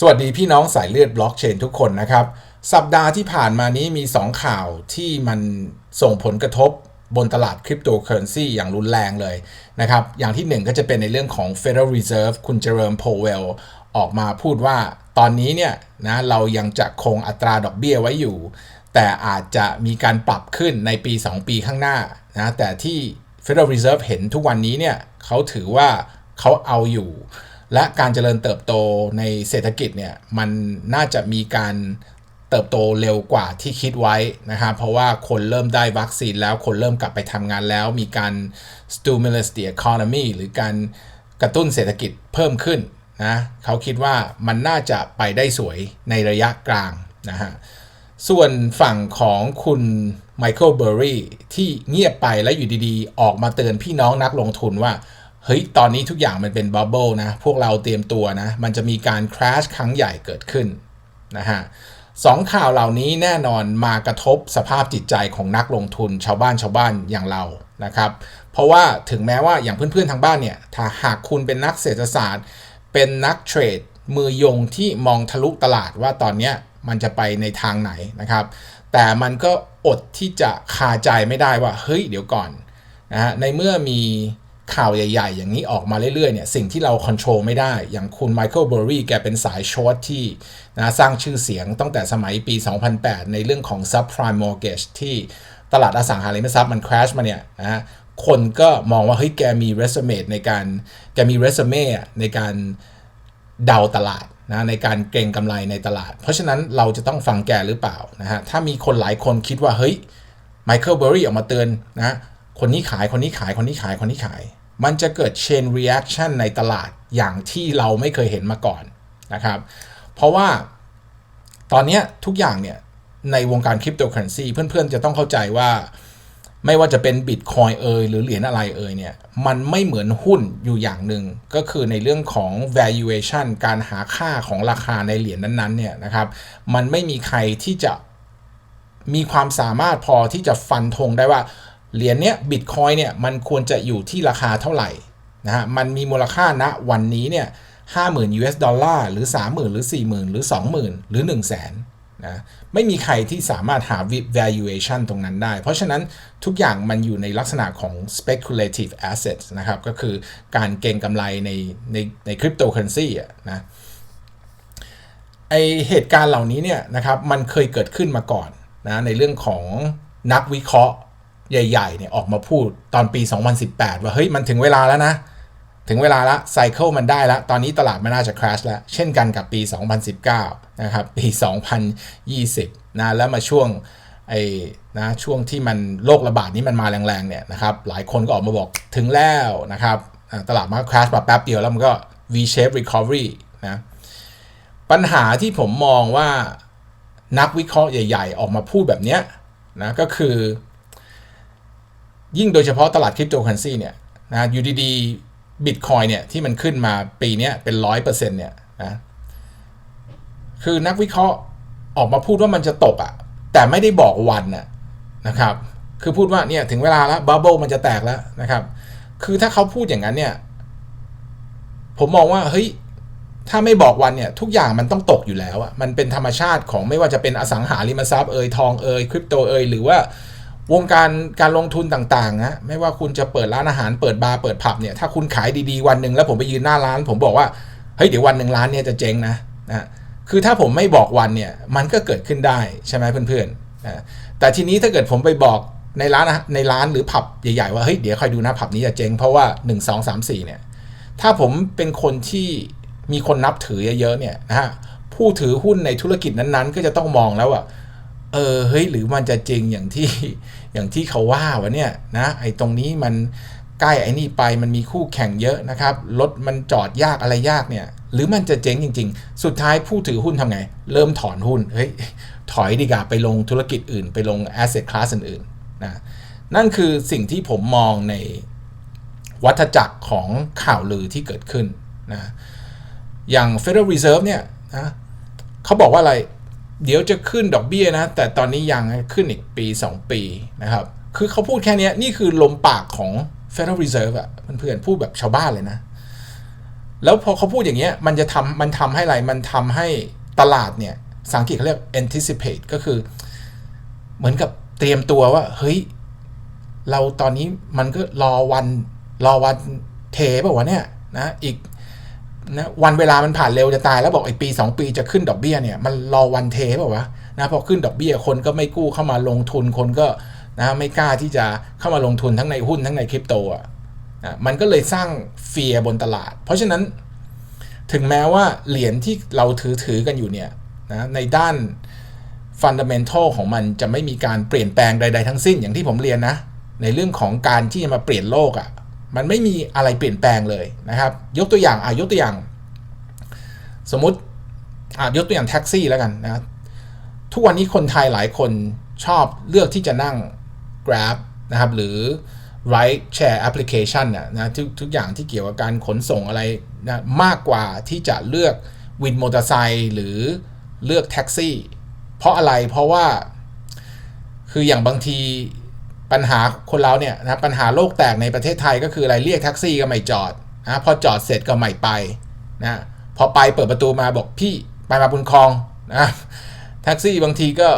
สวัสดีพี่น้องสายเลือดบล็อกเชนทุกคนนะครับ สัปดาห์ที่ผ่านมานี้มี 2 ข่าวที่มันส่งผลกระทบบนตลาดคริปโตเคอเรนซีอย่างรุนแรงเลยนะครับ อย่างที่หนึ่งก็จะเป็นในเรื่องของ Federal Reserve คุณเจอร์มโพเวลออกมาพูดว่าตอนนี้เนี่ยนะเรายังจะคงอัตราดอกเบี้ยไว้อยู่ แต่อาจจะมีการปรับขึ้นในปี 2 ปีข้างหน้านะแต่ที่ Federal Reserve เห็นทุกวันนี้เนี่ยเขาถือว่าเขาเอาอยู่ และการเจริญเติบโตในเศรษฐกิจเนี่ยมันน่าจะมีการเติบโตเร็วกว่าที่คิดไว้นะครับเพราะว่าคนเริ่มได้วัคซีนแล้วคนเริ่มกลับไปทำงานแล้ว มีการ stimulus the economy หรือการกระตุ้นเศรษฐกิจเพิ่มขึ้นนะเขาคิดว่ามันน่าจะไปได้สวยในระยะกลางนะฮะส่วนฝั่งของคุณไมเคิลเบอร์รี่ที่เงียบไปแล้วอยู่ดีๆ ออกมาเตือนพี่น้องนักลงทุนว่า เฮ้ย ตอนนี้ทุกอย่างมันเป็นบับเบิลนะ พวกเราเตรียมตัวนะ มันจะมีการคราชครั้งใหญ่เกิดขึ้นนะฮะสองข่าวเหล่านี้แน่นอนมากระทบสภาพจิตใจของนักลงทุนชาวบ้านชาวบ้านอย่างเรานะครับ เพราะว่าถึงแม้ว่าอย่างเพื่อนๆทางบ้านเนี่ย ถ้าหากคุณเป็นนักเศรษฐศาสตร์ เป็นนักเทรด มือยงที่มองทะลุตลาดว่าตอนนี้มันจะไปในทางไหนนะครับ แต่มันก็อดที่จะคาใจไม่ได้ว่า เฮ้ยเดี๋ยวก่อนนะฮะในเมื่อมี ข่าวใหญ่ๆ อย่างนี้ออกมาเรื่อยๆเนี่ยสิ่งที่เราควบคุมไม่ได้ อย่างคุณไมเคิลเบอร์รี่แกเป็นสายช็อตที่นะสร้างชื่อเสียงตั้งแต่สมัยปี 2008 ในเรื่องของ subprime mortgage ที่ตลาดอสังหาริมทรัพย์มันคราชมาเนี่ยนะฮะคนก็มองว่าเฮ้ยแกมีเรซูเมในการแกมีเรซูเม่ในการเดาตลาดนะในการเก่งกำไรในตลาด เพราะฉะนั้นเราจะต้องฟังแกหรือเปล่านะฮะถ้ามีคนหลายคนคิดว่าเฮ้ยไมเคิลเบอร์รี่ออกมาเตือนนะ คนนี้ขายคนนี้ขายคนนี้ขายคนนี้ขาย มันจะเกิด chain reaction ในตลาดอย่างที่เราไม่เคยเห็นมาก่อนนะครับ เพราะว่าตอนนี้ทุกอย่างเนี่ยในวงการคริปโตเคอเรนซีเพื่อนๆ จะต้องเข้าใจว่าไม่ว่าจะเป็นบิตคอยเอยหรือเหรียญอะไรเอยเนี่ย มันไม่เหมือนหุ้นอยู่อย่างหนึ่ง ก็คือในเรื่องของ valuation การหาค่าของราคาในเหรียญนั้นๆเนี่ยนะครับ มันไม่มีใครที่จะมีความสามารถพอที่จะฟันธงได้ว่า เหรียญเนี้ยบิตคอยเนี่ยมันควรจะอยู่ที่ราคาเท่าไหร่นะฮะมันมีมูลค่าณวันนี้เนี่ยห้าหมื่น US ดอลลาร์หรือ 30,000 หรือ 40,000 หรือ 20,000 หรือ 1 0 0 0 0แสนนะไม่มีใครที่สามารถหา valuation ตรงนั้นได้ เพราะฉะนั้นทุกอย่างมันอยู่ในลักษณะของ speculative assets นะครับ ก็คือการเก็งกำไรในในในคริปโตเคอเรนซีอะนะไอเหตุการณ์เหล่านี้เนี่ยนะครับมันเคยเกิดขึ้นมาก่อนนะในเรื่องของนักวิเคราะห์ ใหญ่ๆเนี่ยออกมาพูดตอนปี 2018 ว่าเฮ้ยมันถึงเวลาแล้วนะ ถึงเวลาละไซเคิลมันได้แล้วตอนนี้ตลาดมันน่าจะ crash แล้วเช่นกันกับปี 2019 นะครับ ปี 2020 นะแล้วมาช่วงไอ้นะช่วงที่มันโรคระบาดนี้มันมาแรงๆเนี่ยนะครับหลายคนก็ออกมาบอกถึงแล้วนะครับตลาดมัน crash มาแป๊บเดียวแล้วมันก็ V shape recovery นะปัญหาที่ผมมองว่านักวิเคราะห์ใหญ่ ๆ ออกมาพูดแบบเนี้ยนะก็คือ ยิ่งโดยเฉพาะตลาดคริปโตเคอเรนซีเนี่ยนะอยู่ดีๆบิตคอยเนี่ยที่มันขึ้นมาปีนี้เป็นร้อยเปอร์เซ็นต์เนี่ยนะคือนักวิเคราะห์ออกมาพูดว่ามันจะตกอะ่ะ แต่ไม่ได้บอกวันน่ะนะครับ คือพูดว่าเนี่ยถึงเวลาแล้วบับเบิลมันจะแตกแล้วนะครับ คือถ้าเขาพูดอย่างนั้นเนี่ย ผมมองว่าเฮ้ยถ้าไม่บอกวันเนี่ยทุกอย่างมันต้องตกอยู่แล้วอะมันเป็นธรรมชาติของไม่ว่าจะเป็นอสังหาริมทรัพย์เอ่ยทองเอ่ยคริปโตเอ่ยหรือว่า วงการการลงทุนต่างๆนะไม่ว่าคุณจะเปิดร้านอาหารเปิดบาร์เปิดผับเนี่ยถ้าคุณขายดีๆวันหนึ่งแล้วผมไปยืนหน้าร้าน ผมบอกว่าเฮ้ยเดี๋ยววันหนึ่งร้านเนี่ยจะเจ๊งนะนะคือถ้าผมไม่บอกวันเนี่ยมันก็เกิดขึ้นได้ใช่ไหมเพื่อนๆนะแต่ทีนี้ถ้าเกิดผมไปบอกในร้านในร้านหรือผับใหญ่ๆว่าเฮ้ยเดี๋ยวคอยดูนะผับนี้จะเจ๊งเพราะว่า 1 2 3 4เนี่ยถ้าผมเป็นคนที่มีคนนับถือเยอะๆเนี่ยนะฮะผู้ถือหุ้นในธุรกิจนั้นๆ ก็จะต้องมองแล้วว่า เออเฮ้ยหรือมันจะจริงอย่างที่อย่างที่เขาว่าวะเนี่ยนะไอ้ตรงนี้มันใกล้ไอ้นี่ไปมันมีคู่แข่งเยอะนะครับรถมันจอดยากอะไรยากเนี่ย หรือมันจะเจ๊งจริง ๆ สุดท้ายผู้ถือหุ้นทำไง เริ่มถอนหุ้นเฮ้ยถอยดีกว่าไปลงธุรกิจอื่น ไปลง asset class อื่นๆนะนั่นคือสิ่งที่ผมมองในวัฏจักรของข่าวลือที่เกิดขึ้นนะอย่าง Federal Reserve เนี่ยนะเขาบอกว่าอะไร เดี๋ยวจะขึ้นดอกเบี้ยนะ แต่ตอนนี้ยังขึ้นอีกปี 2 ปีนะครับ คือเขาพูดแค่นี้นี่คือลมปากของ Federal Reserve อะเพื่อนๆพูดแบบชาวบ้านเลยนะ แล้วพอเขาพูดอย่างเงี้ยมันจะทำมันทำให้อะไร มันทำให้ตลาดเนี่ยสังเกตเขาเรียก anticipate ก็คือ เหมือนกับเตรียมตัวว่า เฮ้ย เราตอนนี้มันก็รอวันรอวันเทป่าวะเนี่ยนะ อีก นะวันเวลามันผ่านเร็วจะตายแล้วบอกไอีกปี 2 ปีจะขึ้นดอกเบี้ยเนี่ยมันรอวันเทป่าวะนะพอขึ้นดอกเบี้ยคนก็ไม่กู้เข้ามาลงทุนคนก็นะไม่กล้าที่จะเข้ามาลงทุนทั้งในหุ้นทั้งในคริปโตอะนะมันก็เลยสร้างเฟียร์บนตลาด เพราะฉะนั้นถึงแม้ว่าเหรียญที่เราถือถือกันอยู่เนี่ยนะในด้านฟันดัมเ n ทัลของมันจะไม่มีการเปลี่ยนแปลงใด ๆ ทั้งสิ้นอย่างที่ผมเรียนนะ ในเรื่องของการที่จะมาเปลี่ยนโลกอะ่ะ มันไม่มีอะไรเปลี่ยนแปลงเลยนะครับ ยกตัวอย่างอะยกตัวอย่าง สมมติอะยกตัวอย่างแท็กซี่แล้วกันนะทุกวันนี้คนไทยหลายคนชอบเลือกที่จะนั่ง Grab นะครับ หรือ Ride Share Application นะนะทุกทุกอย่างที่เกี่ยวกับการขนส่งอะไรนะมากกว่าที่จะเลือกวินมอเตอร์ไซค์หรือเลือกแท็กซี่ เพราะอะไรเพราะว่า คืออย่างบางที ปัญหาคนเราเนี่ยนะปัญหาโลกแตกในประเทศไทยก็คืออะไรเรียกแท็กซี่ก็ไม่จอดนะพอจอดเสร็จก็ไม่ไปนะพอไปเปิดประตูมาบอกพี่ไปมาบุญคลองนะแท็กซี่บางทีก็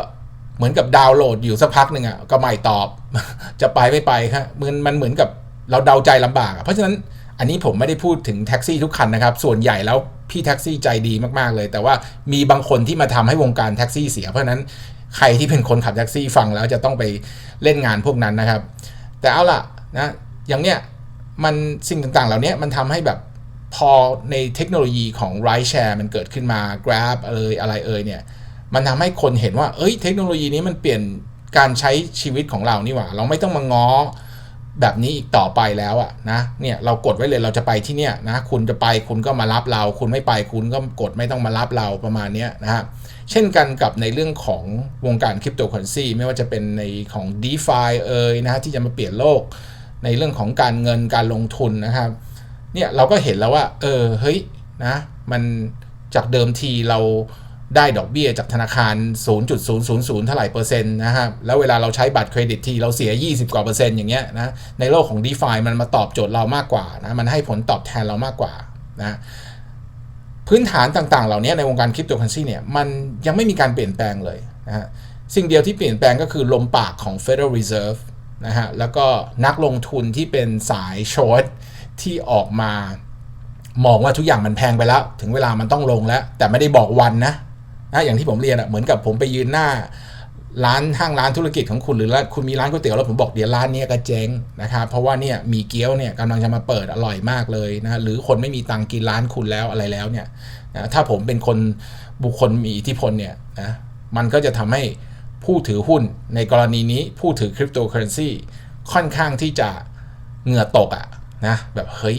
เหมือนกับดาวน์โหลดอยู่สักพักหนึ่งอะก็ไม่ตอบ จะไปไม่ไปครับมันมันเหมือนกับเราเดาใจลำบาก เพราะฉะนั้นอันนี้ผมไม่ได้พูดถึงแท็กซี่ทุกคันนะครับ ส่วนใหญ่แล้วพี่แท็กซี่ใจดีมากๆเลย แต่ว่ามีบางคนที่มาทำให้วงการแท็กซี่เสีย เพราะฉะนั้น ใครที่เป็นคนขับแท็กซี่ฟังแล้วจะต้องไปเล่นงานพวกนั้นนะครับ แต่เอาล่ะนะอย่างเนี้ยมันสิ่งต่างๆ เหล่านี้มันทำให้แบบพอในเทคโนโลยีของ ride share มันเกิดขึ้นมา Grab เอยอะไรเอ่ยเนี่ยมันทำให้คนเห็นว่าเอ้ยเทคโนโลยีนี้มันเปลี่ยนการใช้ชีวิตของเรานี่หว่า เราไม่ต้องมาง้อ แบบนี้อีกต่อไปแล้วอะนะเนี่ยเรากดไว้เลยเราจะไปที่เนี่ยนะคุณจะไปคุณก็มารับเรา คุณไม่ไปคุณก็กดไม่ต้องมารับเราประมาณนี้นะฮะเช่นกันกับในเรื่องของวงการคริปโตเคอเรนซีไม่ว่าจะเป็นในของ d e f าเอยนะฮะที่จะมาเปลี่ยนโลก ในเรื่องของการเงินการลงทุนนะครับเนี่ยเราก็เห็นแล้วว่า เออเฮ้ยนะมันจากเดิมทีเรา ได้ดอกเบี้ยจากธนาคาร 0.000 เท่าไหร่เปอร์เซ็นต์นะครับ แล้วเวลาเราใช้บัตรเครดิตทีเราเสีย 20 กว่าเปอร์เซ็นต์อย่างเงี้ยนะ ในโลกของ d e f ามันมาตอบโจทย์เรามากกว่านะ มันให้ผลตอบแทนเรามากกว่านะ พื้นฐานต่างๆ เหล่านี้ในวงการคริปโตเคอเรนซีเนี่ยมันยังไม่มีการเปลี่ยนแปลงเลยนะฮะ สิ่งเดียวที่เปลี่ยนแปลงก็คือลมปากของ Federal Reserve นะฮะ แล้วก็นักลงทุนที่เป็นสายช็อตที่ออกมามองว่าทุกอย่างมันแพงไปแล้ว ถึงเวลามันต้องลงแล้ว แต่ไม่ได้บอกวันนะ นะอย่างที่ผมเรียนอะเหมือนกับผมไปยืนหน้า ร้านห้างร้านธุรกิจของคุณหรือคุณมีร้านก๋วยเตี๋ยวแล้วผมบอกเดี๋ยวร้านนี้ก็เจ๊งนะครับเพราะว่าเนี่ยมีเกี๊ยวเนี่ยกำลังจะมาเปิดอร่อยมากเลยนะหรือคนไม่มีตังกินร้านคุณแล้วอะไรแล้วเนี่ยนะถ้าผมเป็นคนบุคคลมีอิทธิพลเนี่ยนะมันก็จะทำให้ผู้ถือหุ้นในกรณีนี้ผู้ถือคริปโตเคอเรนซีค่อนข้างที่จะเหงื่อตกอะนะแบบเฮ้ย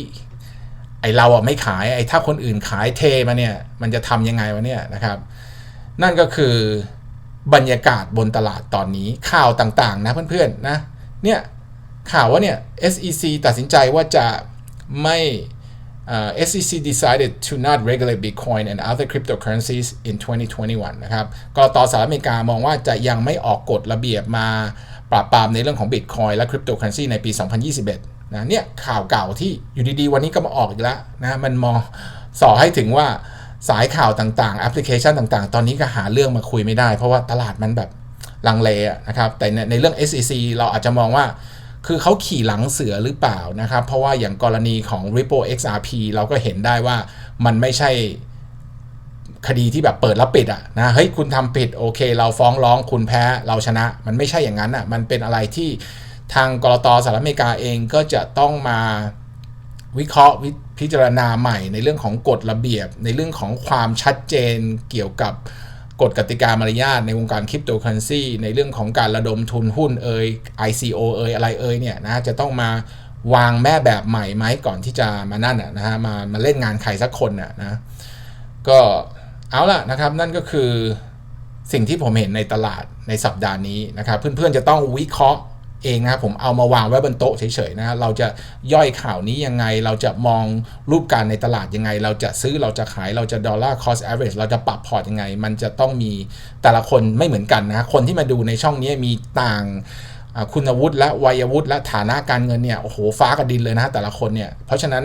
ไอเราอะไม่ขายไอถ้าคนอื่นขายเทมาเนี่ยมันจะทำยังไงวะเนี่ยนะครับ นั่นก็คือบรรยากาศบนตลาดตอนนี้ข่าวต่างๆ นะเพื่อนๆนะเนี่ยข่าวว่าเนี่ย SEC ตัดสินใจว่าจะไม่ uh, SEC decided to not regulate Bitcoin and other cryptocurrencies in 2021 นะครับกรตสหรัฐอเมริกามองว่าจะยังไม่ออกกฎระเบียบมาปราบปรามในเรื่องของ Bitcoin และ cryptocurrency ในปี 2021 นะเนี่ยข่าวเก่าที่อยู่ดีๆ วันนี้ก็มาออกอีกแล้วนะมันมองสอให้ถึงว่า สายข่าวต่างๆแอปพลิเคชันต่างๆ ตอนนี้ก็หาเรื่องมาคุยไม่ได้ เพราะว่าตลาดมันแบบลังเลนะครับ แต่ในในเรื่อง SEC เราอาจจะมองว่า คือเขาขี่หลังเสือหรือเปล่านะครับ เพราะว่าอย่างกรณีของ Ripple XRP เราก็เห็นได้ว่ามันไม่ใช่คดีที่แบบเปิดแล้วปิดอะนะเฮ้ยคุณทำผิดโอเค เราฟ้องร้องคุณแพ้เราชนะ มันไม่ใช่อย่างนั้นอะมันเป็นอะไรที่ทางกรตสหรัฐอเมริกาเองก็จะต้องมา วิเคราะห์พิจารณาใหม่ในเรื่องของกฎระเบียบ ในเรื่องของความชัดเจนเกี่ยวกับกฎกติกามารยาทในวงการคริปโตเคอเรนซีในเรื่องของการระดมทุนหุ้นเอย ICO เอยอะไรเอยเนี่ยนะจะต้องมาวางแม่แบบใหม่ไหมก่อนที่จะมานั่นนะฮะมามาเล่นงานใครสักคนน่ะนะก็เอาล่ะนะครับนั่นก็คือสิ่งที่ผมเห็นในตลาดในสัปดาห์นี้นะครับเพื่อนๆจะต้องวิเคราะห์ เองนะครับผมเอามาวางไว้บนโต๊ะเฉยๆนะเราจะย่อยข่าวนี้ยังไง เราจะมองรูปการในตลาดยังไง เราจะซื้อเราจะขายเราจะดอลลาร์คอสแอเวอเรเราจะปรับพอร์ตยังไง มันจะต้องมีแต่ละคนไม่เหมือนกันนะคนที่มาดูในช่องนี้มีต่างคุณวุฒิและวัยวุฒิและฐานะการเงินเนี่ยโอ้โหฟ้ากับดินเลยนะแต่ละคนเนี่ยเพราะฉะนั้น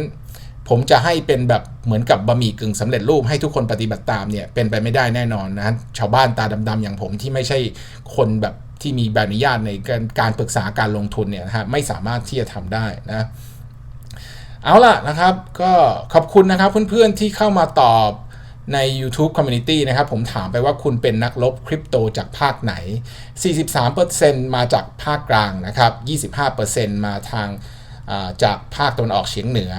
ผมจะให้เป็นแบบเหมือนกับบะหมี่กึ่งสำเร็จรูปให้ทุกคนปฏิบัติตามเนี่ยเป็นไปไม่ได้แน่นอนนะชาวบ้านตาดำๆอย่างผมที่ไม่ใช่คนแบบ ที่มีใบอนุญาตในการการปรึกษาการลงทุนเนี่ยนะฮะไม่สามารถที่จะทำได้นะเอาล่ะนะครับ ก็ขอบคุณนะครับเพื่อนๆที่เข้ามาตอบใน YouTube Community นะครับ ผมถามไปว่าคุณเป็นนักลบคริปโตจากภาคไหน 43%มาจากภาคกลางนะครับ 25%มาทางาจากภาคตะวันออกเฉียงเหนือ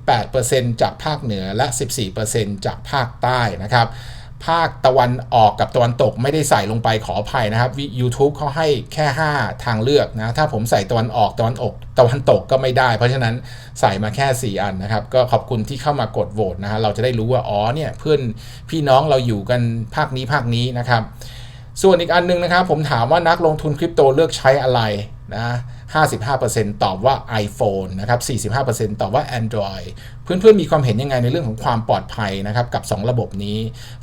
18%จากภาคเหนือและ 14%จากภาคใต้นะครับ ภาคตะวันออกกับตะวันตกไม่ได้ใส่ลงไปขออภัยนะครับ YouTube เขาให้แค่ 5 ทางเลือกนะ ถ้าผมใส่ตะวันออกตะวันออกตะวันตกก็ไม่ได้ เพราะฉะนั้นใส่มาแค่ 4 อันนะครับ ก็ขอบคุณที่เข้ามากดโหวตนะฮะเราจะได้รู้ว่า อ๋อเนี่ยเพื่อนพี่น้องเราอยู่กันภาคนี้ภาคนี้นะครับ ส่วนอีกอันหนึงนะครับ ผมถามว่านักลงทุนคริปโตเลือกใช้อะไรนะ 55%ตอบว่า iPhone นะครับ 45%ตอบว่า Android เพื่อนๆมีความเห็นยังไงในเรื่องของความปลอดภัยนะครับกับ 2 ระบบนี้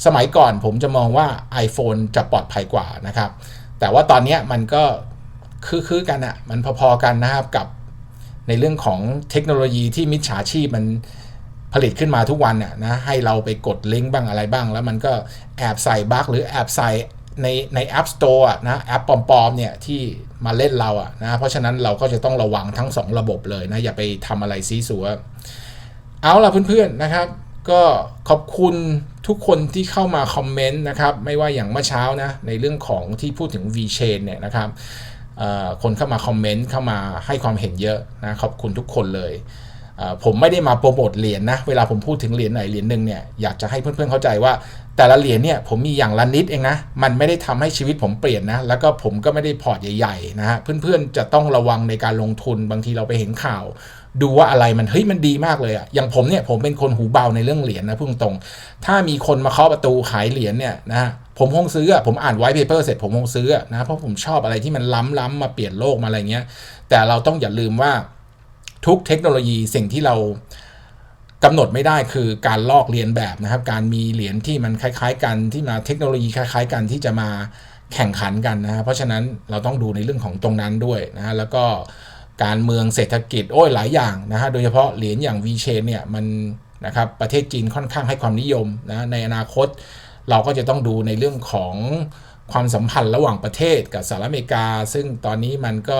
สมัยก่อนผมจะมองว่า iPhone จะปลอดภัยกว่านะครับ แต่ว่าตอนนี้มันก็คือๆกันอะมันพอๆกันนะครับกับในเรื่องของเทคโนโลยีที่มิจฉาชีพมันผลิตขึ้นมาทุกวันน่ะนะให้เราไปกดลิงก์บ้างอะไรบ้าง แล้วมันก็แอบใส่บั๊กหรือแอบใส่ในใน App Store นะแอปปลอมๆเนี่ยที่ มาเล่นเราอะนะเพราะฉะนั้นเราก็จะต้องระวังทั้ง 2 ระบบเลยนะ อย่าไปทำอะไรซีสัวเอาล่ะเพื่อนๆนะครับ ก็ขอบคุณทุกคนที่เข้ามาคอมเมนต์นะครับ ไม่ว่าอย่างเมื่อเช้านะในเรื่องของที่พูดถึง V-Chain เนี่ยนะครับคนเข้ามาคอมเมนต์เข้ามาให้ความเห็นเยอะนะขอบคุณทุกคนเลยผมไม่ได้มาโปรโมทเหรียญนะ เวลาผมพูดถึงเหรียญไหนเหรียญหนึ่งเนี่ยอยากจะให้เพื่อนๆเข้าใจว่า แต่ละเหรียญเนี่ยผมมีอย่างละนิดเองนะ มันไม่ได้ทำให้ชีวิตผมเปลี่ยนนะ แล้วก็ผมก็ไม่ได้พอร์ตใหญ่ๆนะฮะ เพื่อนๆจะต้องระวังในการลงทุนบางทีเราไปเห็นข่าว ดูว่าอะไรมันเฮ้ยมันดีมากเลยอะอย่างผมเนี่ยผมเป็นคนหูเบาในเรื่องเหรียญนะพูดตรง ถ้ามีคนมาเคาะประตูขายเหรียญเนี่ยนะฮะผมคงซื้อผมอ่านไวท์เพเปอร์เสร็จผมคงซื้อนะเพราะผมชอบอะไรที่มันล้ำๆมาเปลี่ยนโลกมาอะไรเงี้ย แต่เราต้องอย่าลืมว่าทุกเทคโนโลยีสิ่งที่เรา กำหนดไม่ได้คือการลอกเลียนแบบนะครับ การมีเหรียญที่มันคล้าย ๆ กันที่มาเทคโนโลยีคล้าย ๆ กันที่จะมาแข่งขันกันนะฮะเพราะฉะนั้นเราต้องดูในเรื่องของตรงนั้นด้วยนะฮะแล้วก็การเมืองเศรษฐกิจโอ้ยหลายอย่างนะฮะโดยเฉพาะเหรียญอย่าง V-Chain เนี่ยมันนะครับประเทศจีนค่อนข้างให้ความนิยมนะในอนาคต เราก็จะต้องดูในเรื่องของความสัมพันธ์ระหว่างประเทศกับสหรัฐอเมริกา ซึ่งตอนนี้มันก็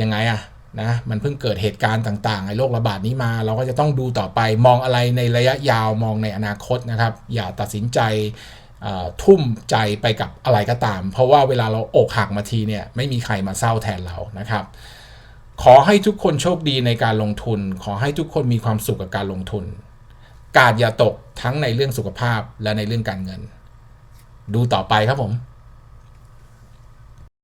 ยังไงอะ นะมันเพิ่งเกิดเหตุการณ์ต่างๆในโรคระบาดนี้มา เราก็จะต้องดูต่อไปมองอะไรในระยะยาวมองในอนาคตนะครับ อย่าตัดสินใจทุ่มใจไปกับอะไรก็ตาม เพราะว่าเวลาเราอกหักมาทีเนี่ยไม่มีใครมาเศร้าแทนเรานะครับ ขอให้ทุกคนโชคดีในการลงทุน ขอให้ทุกคนมีความสุขกับการลงทุน กาดอย่าตกทั้งในเรื่องสุขภาพและในเรื่องการเงิน ดูต่อไปครับผม